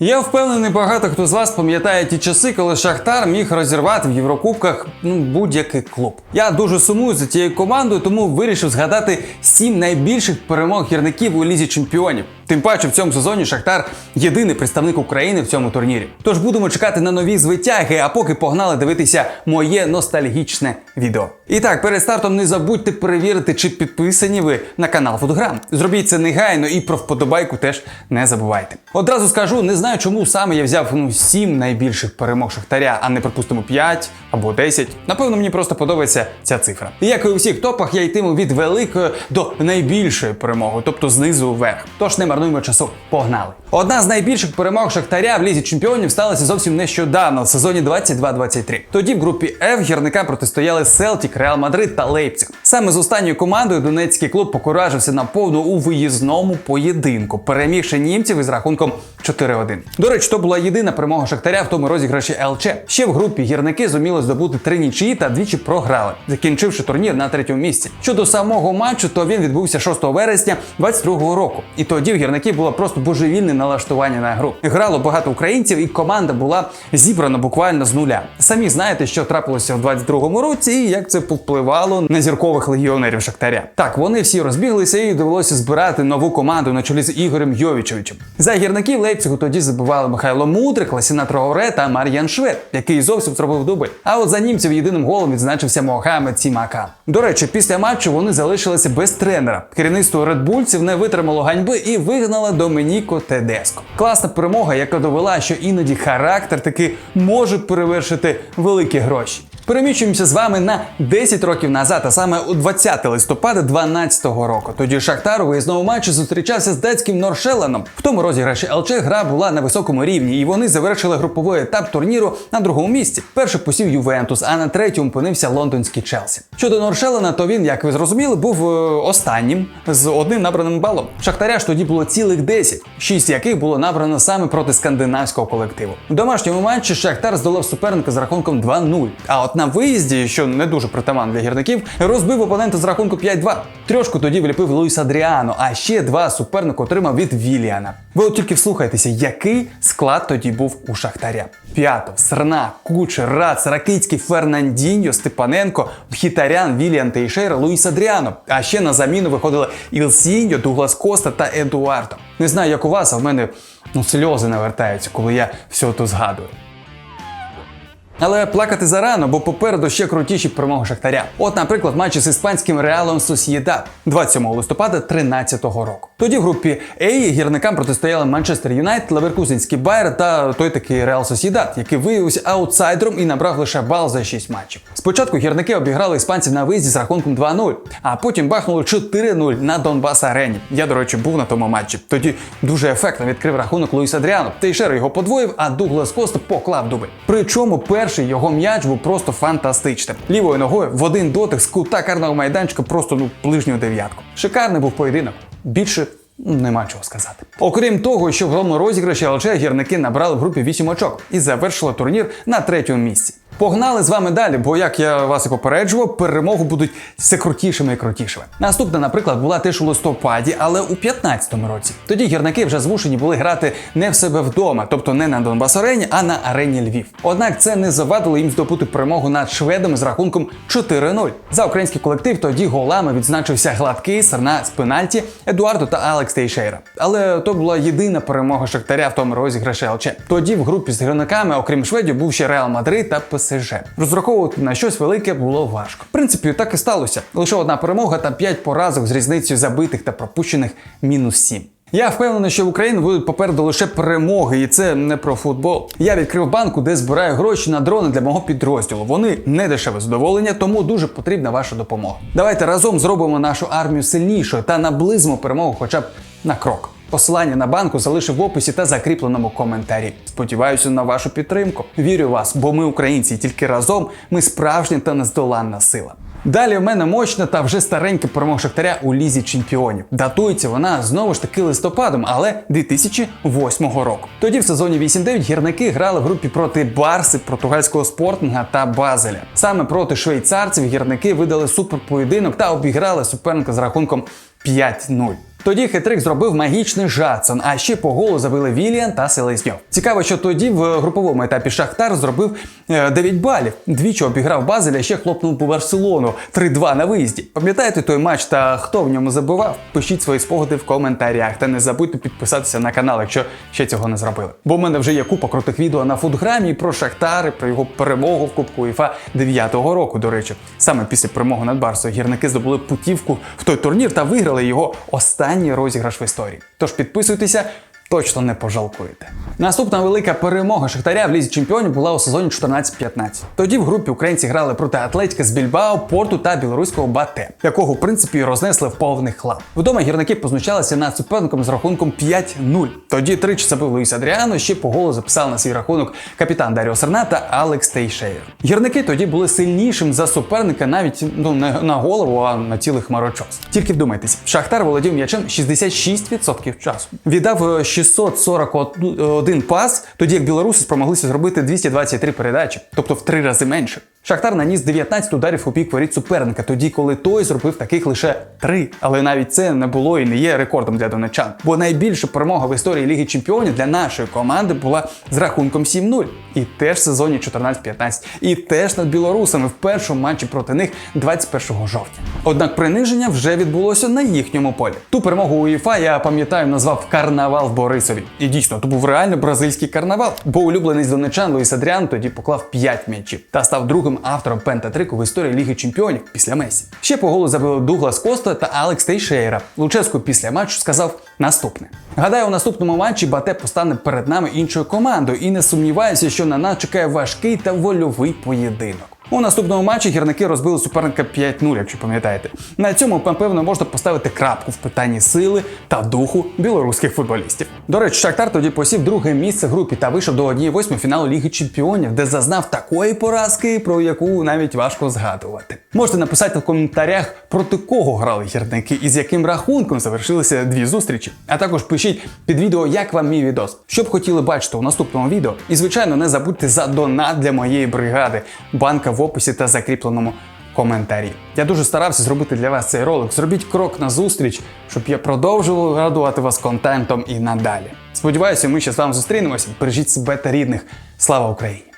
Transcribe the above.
Я впевнений, багато хто з вас пам'ятає ті часи, коли Шахтар міг розірвати в Єврокубках ну, будь-який клуб. Я дуже сумую за тією командою, тому вирішив згадати сім найбільших перемог гірників у лізі чемпіонів. Тим паче в цьому сезоні Шахтар єдиний представник України в цьому турнірі. Тож будемо чекати на нові звитяги, а поки погнали дивитися моє ностальгічне відео. І так, перед стартом не забудьте перевірити, чи підписані ви на канал Фотограм. Зробіть це негайно і про вподобайку теж не забувайте. Одразу скажу, не знаю, чому саме я взяв ну, 7 найбільших перемог Шахтаря, а не припустимо 5 або 10. Напевно, мені просто подобається ця цифра. І як і у всіх топах, я йтиму від великої до найбільшої перемоги, тобто знизу вверх. Тож не марнуємо часу. Погнали! Одна з найбільших перемог Шахтаря в лізі чемпіонів сталася зовсім нещодавно, в сезоні 22-23. Тоді в групі F гірника протистояли Селтік, Реал Мадрид та Лейпциг. Саме з останньою командою донецький клуб покуражився на повну у виїзному поєдинку, перемігши німців із рахунком 4-1. До речі, то була єдина перемога Шахтаря в тому розіграші ЛЧ. Ще в групі гірники зуміли здобути три нічиї та двічі програли, закінчивши турнір на третьому місці. Щодо самого матчу, то він відбувся 6 вересня 22-го року. І тоді в гірників було просто божевільне налаштування на гру. Грало багато українців, і команда була зібрана буквально з нуля. Самі знаєте, що трапилося в 22-му році, і як це повпливало на зіркових легіонерів Шахтаря. Так, вони всі розбіглися і довелося збирати нову команду на чолі з Ігорем Йовічовичем. За гірників Лейпцигу тоді забивали Михайло Мудрик, Ласіна Траоре та Мар'ян Швед, який зовсім зробив дубль. А от за німців єдиним голом відзначився Мохамед Сімака. До речі, після матчу вони залишилися без тренера. Керівництво редбульців не витримало ганьби і вигнало Доменіко Тедеско. Класна перемога, яка довела, що іноді характер таки може перевершити великі гроші. Переміщуємося з вами на 10 років назад, а саме у 20 листопада 2012 року. Тоді Шахтар у виїзному матчі зустрічався з датським Норшеленом. В тому розіграші ЛЧ гра була на високому рівні, і вони завершили груповий етап турніру на другому місці. Перший посів Ювентус, а на третьому опинився лондонський Челсі. Щодо Норшелена, то він, як ви зрозуміли, був е, останнім з одним набраним балом. Шахтаря ж тоді було цілих 10, шість яких було набрано саме проти скандинавського колективу. У домашньому матчі Шахтар здолав суперника з рахунком 2-0. А от на виїзді, що не дуже притаман для гірників, розбив опонента з рахунку 5-2. Трьошку тоді вліпив Луїс Адріано, а ще два суперник отримав від Віліана. Ви от тільки вслухайтеся, який склад тоді був у Шахтаря. П'ятов, Срна, Кучер, Рац, Ракицький, Фернандіньо, Степаненко, Мхітарян, Віліан Тейшера, Луїс Адріано. А ще на заміну виходили Ілсіньо, Дуглас Коста та Едуардо. Не знаю, як у вас, а в мене ну сльози навертаються, коли я все то згадую. Але плакати зарано, бо попереду ще крутіші перемоги Шахтаря. От, наприклад, матчі з іспанським Реалом Сосієдад 27 листопада 2013 року. Тоді в групі А гірникам протистояли Манчестер Юнайтед, Леверкузенський Байер та той такий Реал Сосієдад, який виявився аутсайдером і набрав лише бал за 6 матчів. Спочатку гірники обіграли іспанців на виїзді з рахунком 2-0, а потім бахнули 4-0 на Донбас Арені. Я, до речі, був на тому матчі. Тоді дуже ефектно відкрив рахунок Луїс Адріано. Тейшер його подвоїв, а Дуглас Коста поклав дубль. Причому перший його м'яч був просто фантастичним. Лівою ногою в один дотик з кута карного майданчика просто ну ближню дев'ятку. Шикарний був поєдинок. Більше ну, нема чого сказати. Окрім того, що в головному розіграші ЛЧ гірники набрали в групі 8 очок і завершили турнір на третьому місці. Погнали з вами далі, бо як я вас і попереджував, перемоги будуть все крутішими і крутішими. Наступна, наприклад, була теж у листопаді, але у 15-му році. Тоді гірники вже змушені були грати не в себе вдома, тобто не на Донбас Арені, а на арені Львів. Однак це не завадило їм здобути перемогу над шведами з рахунком 4-0. За український колектив тоді голами відзначився гладкий Серна з пенальті, Едуардо та Алекс Тейшейра. Але то була єдина перемога Шахтаря в тому розіграші ЛЧ. Тоді в групі з гірниками, окрім шведів, був ще Реал Мадрид та ПСЖ. Розраховувати на щось велике було важко. В принципі, так і сталося. Лише одна перемога та 5 поразок з різницею забитих та пропущених мінус 7. Я впевнений, що в Україні будуть попереду лише перемоги, і це не про футбол. Я відкрив банку, де збираю гроші на дрони для мого підрозділу. Вони не дешеве задоволення, тому дуже потрібна ваша допомога. Давайте разом зробимо нашу армію сильнішою та наблизимо перемогу, хоча б на крок. Посилання на банку залишив в описі та закріпленому коментарі. Сподіваюся на вашу підтримку. Вірю в вас, бо ми українці, і тільки разом ми справжня та нездоланна сила. Далі в мене мощна та вже старенька перемога Шахтаря у лізі чемпіонів. Датується вона знову ж таки листопадом, але 2008 року. Тоді в сезоні 8-9 гірники грали в групі проти Барси, португальського спортинга та Базеля. Саме проти швейцарців гірники видали суперпоєдинок та обіграли суперника з рахунком 5-0. Тоді хитрик зробив магічний Жадсон, а ще по голу забили Віліан та Селезньов. Цікаво, що тоді в груповому етапі Шахтар зробив е, 9 балів. Двічі обіграв Базель, а ще хлопнув по Барселону 3-2 на виїзді. Пам'ятаєте той матч та хто в ньому забивав? Пишіть свої спогади в коментарях та не забудьте підписатися на канал, якщо ще цього не зробили. Бо в мене вже є купа крутих відео на футграмі про Шахтар, і про його перемогу в Кубку УЄФА 9-го року. До речі, саме після перемоги над Барсою гірники здобули путівку в той турнір та виграли його останній розіграш в історії. Тож підписуйтеся. Точно не пожалкуєте. Наступна велика перемога Шахтаря в лізі чемпіонів була у сезоні 14-15. Тоді в групі українці грали проти Атлетіка з Більбао, Порту та білоруського Бате, якого в принципі рознесли в повний хлам. Вдома гірники познущалися над суперником з рахунком 5-0. Тоді тричі забив Луїс Адріано, ще по голу записав на свій рахунок капітан Даріо Серна та Алекс Тейшеєр. Гірники тоді були сильнішим за суперника навіть ну не на голову, а на цілий хмарочос. Тільки вдумайтесь, Шахтар володів м'ячем 66% часу. Віддав е, 641 пас, тоді як білоруси спромоглися зробити 223 передачі, тобто в три рази менше. Шахтар наніс 19 ударів у бік воріт суперника, тоді коли той зробив таких лише 3. Але навіть це не було і не є рекордом для донечан. Бо найбільша перемога в історії Ліги Чемпіонів для нашої команди була з рахунком 7-0. І теж в сезоні 14-15. І теж над білорусами в першому матчі проти них 21 жовтня. Однак приниження вже відбулося на їхньому полі. Ту перемогу УЄФА я пам'ятаю, назвав карнавал в Борисові. І дійсно, то був реально бразильський карнавал, бо улюблений з донечан Луїс Адріан тоді поклав 5 м'ячів та став другим автором пентатрику в історії Ліги Чемпіонів після Месі. Ще по голу забили Дуглас Коста та Алекс Тейшейра. Луческу після матчу сказав наступне: гадаю, у наступному матчі Бате постане перед нами іншою командою, і не сумніваюся, що на нас чекає важкий та вольовий поєдинок. У наступному матчі гірники розбили суперника 5-0, якщо пам'ятаєте. На цьому, напевно, можна поставити крапку в питанні сили та духу білоруських футболістів. До речі, Шахтар тоді посів друге місце в групі та вийшов до 1-8 фіналу Ліги Чемпіонів, де зазнав такої поразки, про яку навіть важко згадувати. Можете написати в коментарях, проти кого грали гірники і з яким рахунком завершилися дві зустрічі. А також пишіть під відео, як вам мій відос, що б хотіли бачити у наступному відео. І звичайно, не забудьте за донат для моєї бригади. Банка в описі та закріпленому коментарі. Я дуже старався зробити для вас цей ролик. Зробіть крок на зустріч, щоб я продовжував радувати вас контентом і надалі. Сподіваюся, ми ще з вами зустрінемося. Бережіть себе та рідних. Слава Україні!